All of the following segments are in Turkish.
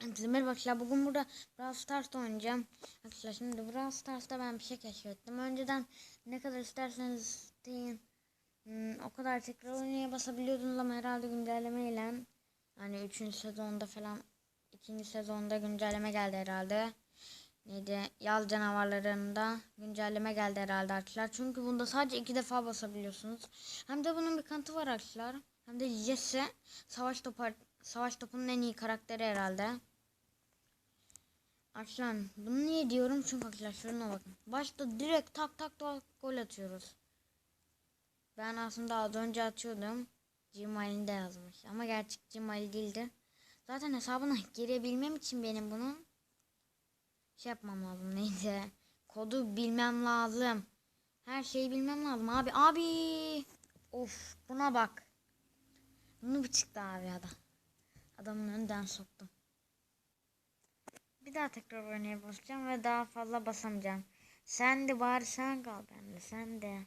Herkese merhaba. Bugün burada Brawl Stars'ta oynayacağım. Arkadaşlar şimdi Brawl Stars'ta ben bir şey keşfettim. Önceden ne kadar isterseniz isteyin. Hmm, o kadar tekrar oynaya basabiliyordunuz ama herhalde güncellemeyle hani 3. sezonda falan 2. sezonda güncelleme geldi herhalde. Neydi? Yaz canavarlarında güncelleme geldi herhalde arkadaşlar. Çünkü bunda sadece iki defa basabiliyorsunuz. Hem de bunun bir kanıtı var arkadaşlar. Hem de Jesse savaş topu savaş topunun en iyi karakteri herhalde. Arkadaşlar bunu niye diyorum? Çünkü arkadaşlar şuna bakın. Başta direkt tak tak tak gol atıyoruz. Ben aslında az önce atıyordum. Gmail'inde yazmış. Ama gerçek Gmail değildi. Zaten hesabına girebilmem için benim bunu şey yapmam lazım. Neydi? Kodu bilmem lazım. Her şeyi bilmem lazım abi. Abi. Of buna bak. Bunu bir çıktı abi adam. Adamın önden soktum. Bir daha tekrar oynaya basacağım ve daha fazla basamayacağım. Sen de bari sen kal bende sen de.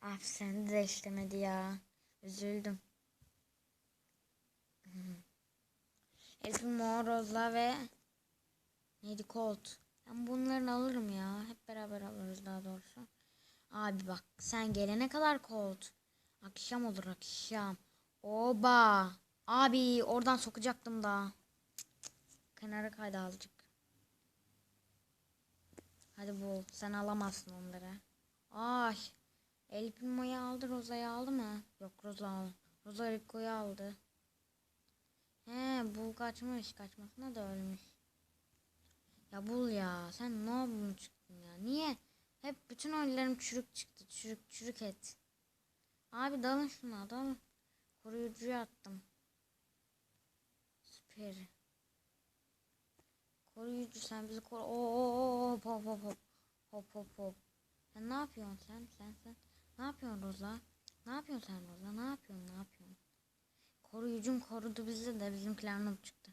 Ah sen de işlemedi ya. Üzüldüm. Elfin Moroz'la ve neydi Colt. Ben bunları alırım ya. Hep beraber alırız daha doğrusu. Abi bak sen gelene kadar Colt. Akşam olur akşam. Oba. Abi oradan sokacaktım da. Kenara kaydı azıcık. Hadi bul. Sen alamazsın onları. Ay. El Primo'yu aldı. Roza'yı aldı mı? Yok Roza aldı. Roza Rico'yu aldı. He bul kaçmış. Kaçmasına da ölmüş. Ya bul ya. Sen ne oldun çıktın ya? Niye? Hep bütün oyunlarım çürük çıktı. Çürük çürük et. Abi dalın şuna dalın. Koruyucuyu attım. Süper. Koruyucu sen bizi koru. Oo hop hop hop hop. Hop hop. Sen ne yapıyorsun sen? Sen sen. Ne yapıyorsun Roza? Ne yapıyorsun sen Roza? Ne yapıyorsun? Ne yapıyorsun? Koruyucum korudu bizi de bizimkiler noob çıktı.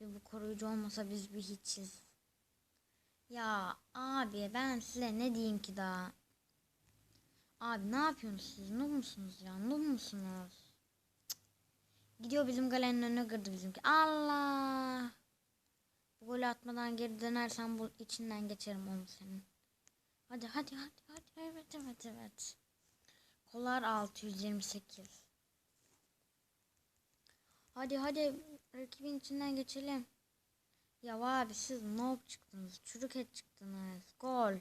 Ve bu koruyucu olmasa biz bir hiçiz. Ya abi ben size ne diyeyim ki daha? Abi ne yapıyorsunuz siz? Noob musunuz ya? Noob musunuz? Cık. Gidiyor bizim galenin önüne kırdı bizimki. Allah! Bu golü atmadan geri dönersen bu içinden geçerim onu senin. Hadi hadi hadi hadi evet evet evet. Kolar 628. Hadi hadi rakibin içinden geçelim. Ya abi siz noob çıktınız. Çürük et çıktınız. Gol.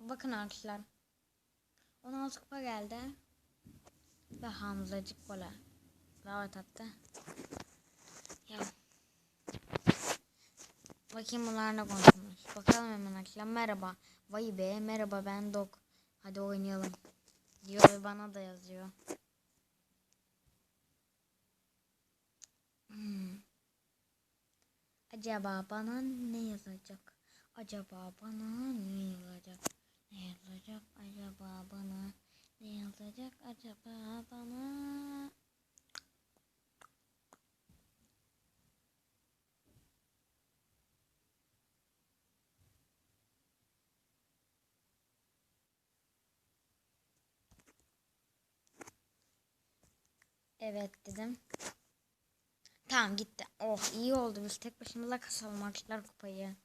Bakın arkadaşlar. 16 kupa geldi. Ve Hamzacık bola. Davet attı. Ya. Bakayım bunlar ne konuşmuş. Bakalım hemen arkadaşlar. Merhaba. Vay be. Merhaba ben Dog. Hadi oynayalım. Diyor ve bana da yazıyor. Hmm. Acaba bana ne yazacak? Acaba bana ne yazacak? Ne yazacak acaba bana? Ne yazacak acaba bana? Evet dedim. Tamam gitti. Oh iyi oldu. Biz tek başımıza kasalım kupayı.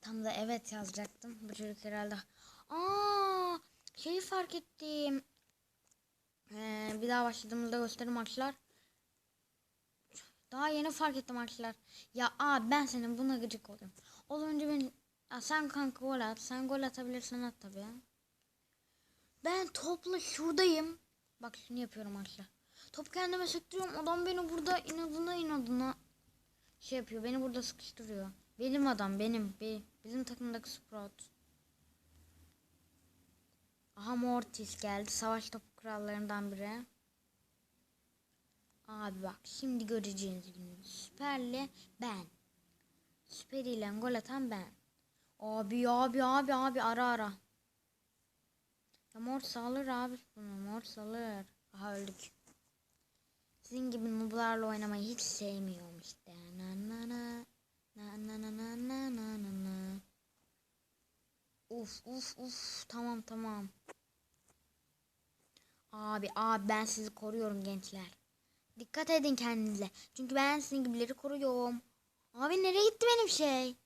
Tam da evet yazacaktım. Bu çocuk herhalde. Aa, şeyi fark ettim. Ee, bir daha başladığımızda gösteririm arkadaşlar. Daha yeni fark ettim arkadaşlar. Ya abi ben senin buna gıcık oluyorum. O önce ben ya sen kanka gol at. Sen gol atabilirsen at tabii. Ben topla şuradayım. Bak şunu yapıyorum arkadaşlar. Top kendime sektiriyorum. Adam beni burada inadına inadına şey yapıyor. Beni burada sıkıştırıyor. Benim adam benim. Be bizim takımdaki Sprout. Aha Mortis geldi. Savaş topu krallarından biri. Abi bak şimdi göreceğiniz günü. Süperle ben. Süper ile gol atan ben. Abi abi abi abi ara ara. Ya Mortis alır abi bunu. Mortis alır. Aha öldük. Sizin gibi nooblarla oynamayı hiç sevmiyorum işte. Na na na na na na na na. Uf uf uf tamam tamam. Abi abi ben sizi koruyorum gençler. Dikkat edin kendinize. Çünkü ben sizin gibileri koruyorum. Abi nereye gitti benim şey?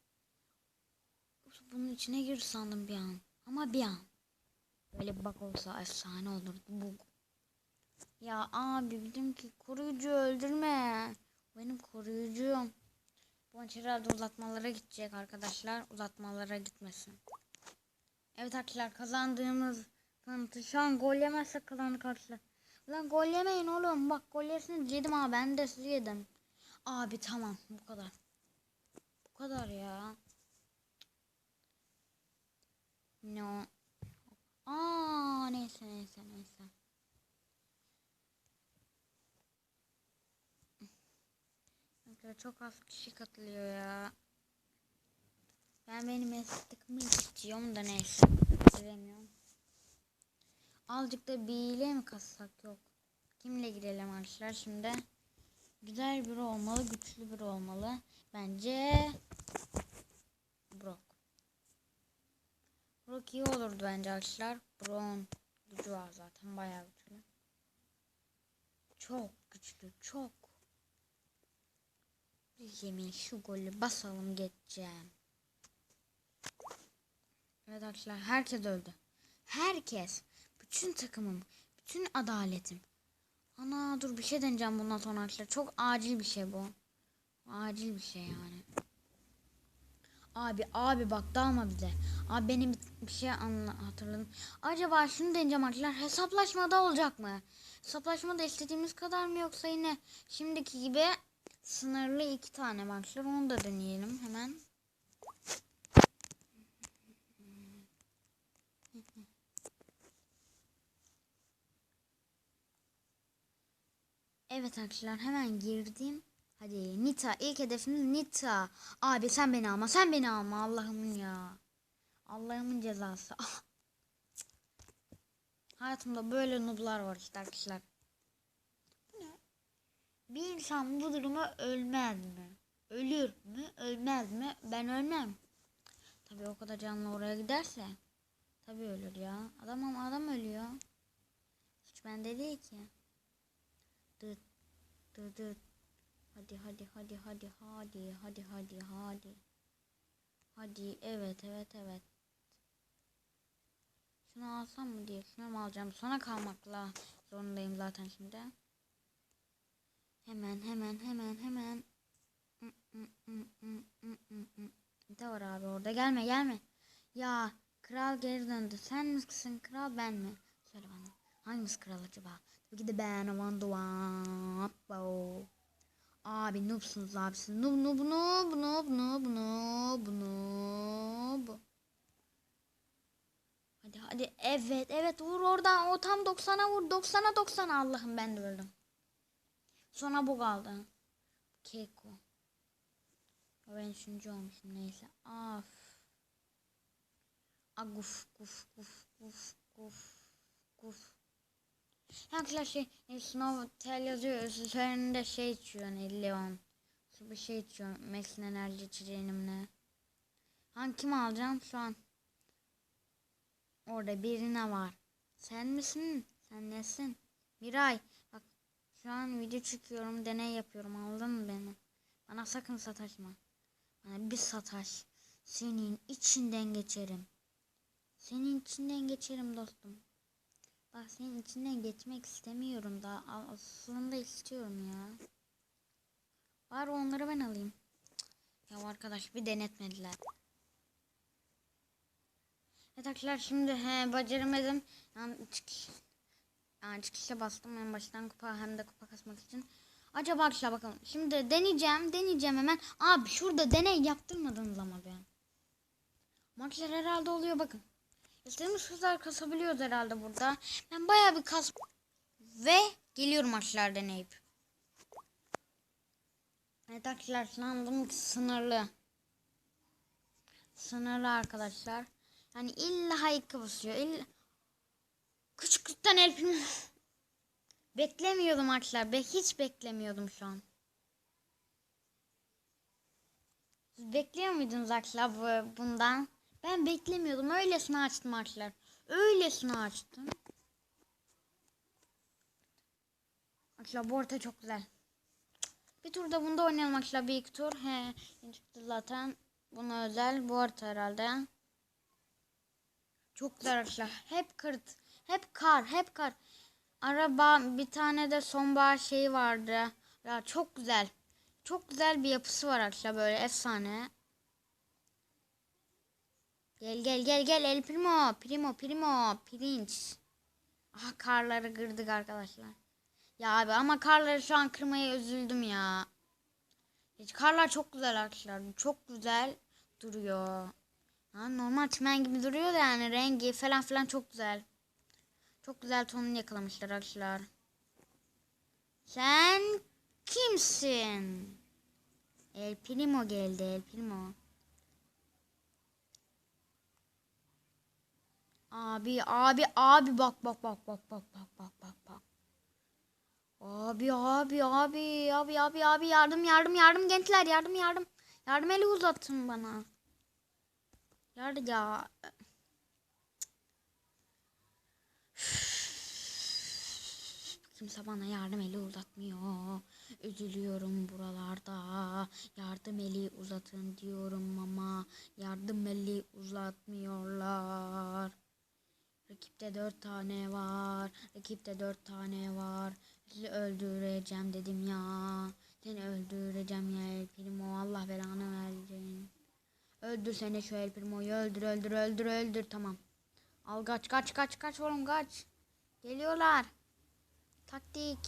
Bunun içine gir sandım bir an. Ama bir an. Böyle bak olsa efsane olurdu. Bu. Ya abi bildim ki koruyucu öldürme. Benim koruyucum. Bu herhalde uzatmalara gidecek arkadaşlar. Uzatmalara gitmesin. Evet arkadaşlar kazandığımız kanıtı şu an gol yemezsek kazandık arkadaşlar. Lan gol yemeyin oğlum. Bak gol yersiniz yedim ama ben de sizi yedim. Abi tamam bu kadar. Bu kadar ya. No. Aa neyse neyse neyse. Çok az kişi katılıyor ya. Ben benim eski takımı istiyorum da neyse. Giremiyorum. Azıcık da biriyle mi kassak yok. Kimle girelim arkadaşlar şimdi? Güzel biri olmalı, güçlü biri olmalı. Bence Brock. Brock iyi olurdu bence arkadaşlar. Brock'un gücü var zaten bayağı güçlü. Çok güçlü, çok. Yemin şu golü basalım geçeceğim. Evet arkadaşlar herkes öldü. Herkes. Bütün takımım. Bütün adaletim. Ana dur bir şey deneyeceğim bundan sonra arkadaşlar. Çok acil bir şey bu. Acil bir şey yani. Abi abi bak dalma bize. Abi benim bir, şey anla hatırladım. Acaba şunu deneyeceğim arkadaşlar. Hesaplaşmada olacak mı? Hesaplaşmada istediğimiz kadar mı yoksa yine şimdiki gibi sınırlı iki tane arkadaşlar. Onu da deneyelim hemen. Evet arkadaşlar hemen girdim. Hadi Nita ilk hedefimiz Nita. Abi sen beni alma sen beni alma Allah'ımın ya. Allah'ımın cezası. Ah. Hayatımda böyle nublar var işte arkadaşlar. Bir insan bu duruma ölmez mi? Ölür mü? Ölmez mi? Ben ölmem. Tabii o kadar canlı oraya giderse. Tabii ölür ya. Adam adam ölüyor. Hiç bende değil ki. Dıt dıt. Hadi hadi hadi hadi hadi hadi hadi hadi. Hadi evet evet evet. Şunu alsam mı diye şunu alacağım? Sona kalmakla zorundayım zaten şimdi. Hemen hemen hemen hemen. Ne var abi orada gelme gelme. Ya kral geri döndü. Sen misin kral ben mi? Hangisi kral acaba? Tabii ki de ben Wonder Woman. Abi noobsunuz abisi. Noob noob noob noob noob noob noob. Hadi hadi evet evet vur oradan o tam 90'a vur 90'a 90'a Allah'ım ben de öldüm. Sonra bu kaldı. Keko. Ben üçüncü olmuşum neyse. Af. Aguf guf guf guf guf guf. Arkadaşlar şey ne, sınav tel üzerinde şey içiyor Leon. Bir şey içiyor. Max'in enerji içeceğim ne. Hangi kim alacağım şu an? Orada birine var. Sen misin? Sen nesin? Miray. Bak şu an video çekiyorum. Deney yapıyorum. Anladın mı beni? Bana sakın sataşma. Bana bir sataş. Senin içinden geçerim. Senin içinden geçerim dostum. Bak senin içinden geçmek istemiyorum da aslında istiyorum ya. Var onları ben alayım. Ya arkadaş bir denetmediler. Arkadaşlar şimdi he, beceremezim. Yani çıkış, yani çıkışa bastım en baştan kupa hem de kupa kasmak için. Acaba arkadaşlar bakalım. Şimdi deneyeceğim deneyeceğim hemen. Abi şurada deney yaptırmadınız ama ben. Arkadaşlar herhalde oluyor bakın. İstediğimiz kadar kasabiliyoruz herhalde burada. Ben bayağı bir kas ve geliyorum arkadaşlar deneyip. Evet arkadaşlar sandım ki sınırlı. Sınırlı arkadaşlar. Yani illa ilk basıyor. İlla... Küçükten elpim. beklemiyordum arkadaşlar. Be hiç beklemiyordum şu an. Siz bekliyor muydunuz arkadaşlar bu, bundan? Ben beklemiyordum. Öylesine açtım arkadaşlar. Öylesine açtım. Arkadaşlar bu harita çok güzel. Bir turda bunda oynayalım arkadaşlar bir tur. He, çıktı zaten. Buna özel bu harita herhalde. Çok güzel arkadaşlar. Hep kırt. Hep kar. Hep kar. Araba bir tane de sonbahar şeyi vardı. Ya çok güzel. Çok güzel bir yapısı var arkadaşlar böyle efsane. Gel gel gel gel El Primo. Primo Primo. Pirinç. Aha karları kırdık arkadaşlar. Ya abi ama karları şu an kırmaya üzüldüm ya. Hiç karlar çok güzel arkadaşlar. Çok güzel duruyor. Ha, normal çimen gibi duruyor da yani rengi falan filan çok güzel. Çok güzel tonunu yakalamışlar arkadaşlar. Sen kimsin? El Primo geldi El Primo. Abi abi abi bak bak bak bak bak bak bak bak bak. Abi abi abi abi abi abi yardım yardım yardım gençler yardım yardım. Yardım eli uzatın bana. Yardım ya. Kimse bana yardım eli uzatmıyor. Üzülüyorum buralarda. Yardım eli uzatın diyorum ama yardım eli uzatmıyorlar. Rakipte dört tane var. Rakipte dört tane var. Sizi öldüreceğim dedim ya. Seni öldüreceğim ya El Primo. Allah belanı versin. Öldür seni şu El Primo'yu. Öldür öldür öldür öldür. Tamam. Al kaç kaç kaç kaç oğlum kaç. Geliyorlar. Taktik.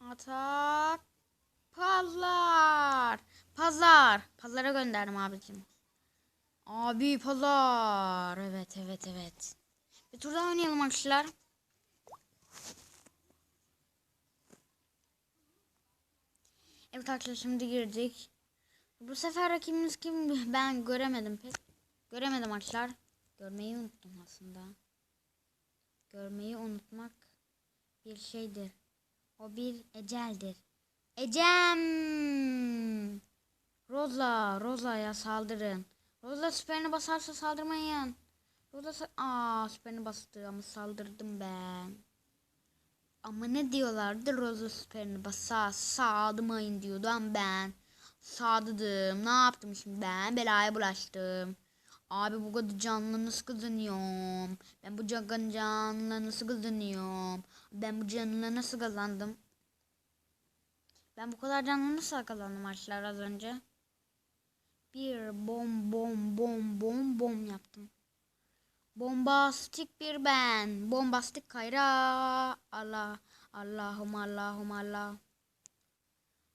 Atak. Pazar. Pazar. Pazara gönderdim abicim. Abi pazar. Evet evet evet. Bir tur daha oynayalım arkadaşlar. Evet arkadaşlar şimdi girdik. Bu sefer rakibimiz kim ben göremedim pek. Göremedim arkadaşlar. Görmeyi unuttum aslında. Görmeyi unutmak bir şeydir. O bir eceldir. Ecem. Rosa, Rosa'ya saldırın. Rosa süperini basarsa saldırmayın. Rosa sa- Aa süperini bastı ama saldırdım ben. Ama ne diyorlardı Rosa süperini basa sağlamayın diyordu ama ben. Sağladım. Ne yaptım şimdi ben? Belaya bulaştım. Abi bu kadar canlı nasıl kazanıyorum? Ben bu can- canlı nasıl kazanıyorum? Ben bu canlı nasıl kazandım? Ben bu kadar canlı nasıl kazandım arkadaşlar az önce? Bir bom bom bom bom bom yaptım. Bombastik bir ben. Bombastik kayra. Allah. Allah'ım Allah'ım Allah.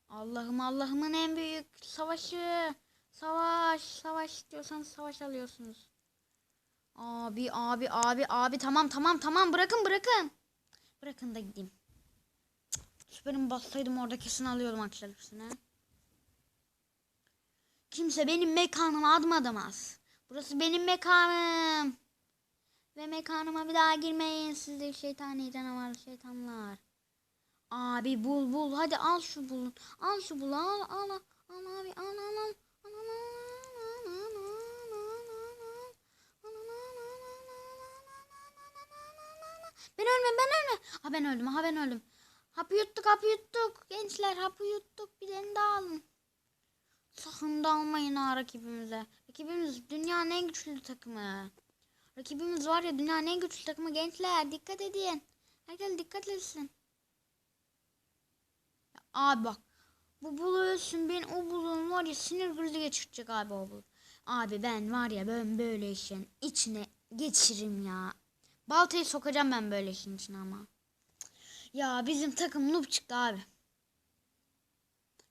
Allah'ım Allah'ımın en büyük savaşı. Savaş. Savaş diyorsanız savaş alıyorsunuz. Abi abi abi abi tamam tamam tamam bırakın bırakın. Bırakın da gideyim. Süperim bassaydım orada kesin alıyordum arkadaşlar hepsini. Kimse benim mekanıma adım atamaz. Burası benim mekanım. Ve mekanıma bir daha girmeyin siz de şeytani canavar şeytanlar. Abi bul bul hadi al şu bulun. Al şu bul al al al al abi al al al. Al, al, al. Ben ölmem ben ölmem. Ha ben öldüm ha ben öldüm. Hapı yuttuk hapı yuttuk. Gençler hapı yuttuk. Bir tane daha alın. Sakın da almayın ha rakibimize. Rakibimiz dünyanın en güçlü takımı. Rakibimiz var ya dünyanın en güçlü takımı gençler. Dikkat edin. Herkes dikkat etsin. Ya abi bak. Bu bulu ölsün ben o bulun var ya sinir krizi geçirecek abi o bul. Abi ben var ya ben böyle işin içine geçirim ya. Baltayı sokacağım ben böyle işin içine ama. Ya bizim takım noob çıktı abi.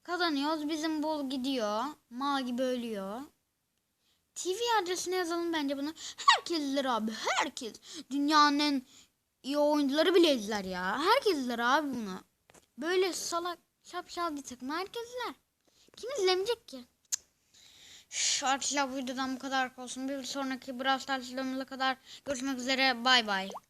Kazanıyoruz bizim bul gidiyor. Mal gibi ölüyor. TV adresine yazalım bence bunu. Herkes izler abi. Herkes. Dünyanın en iyi oyuncuları bile izler ya. Herkes izler abi bunu. Böyle salak şapşal bir takım. Herkes izler. Kim izlemeyecek ki? Arkadaşlar bu videodan bu kadar olsun. Bir sonraki Brawl Stars videomuzda kadar görüşmek üzere. Bay bay.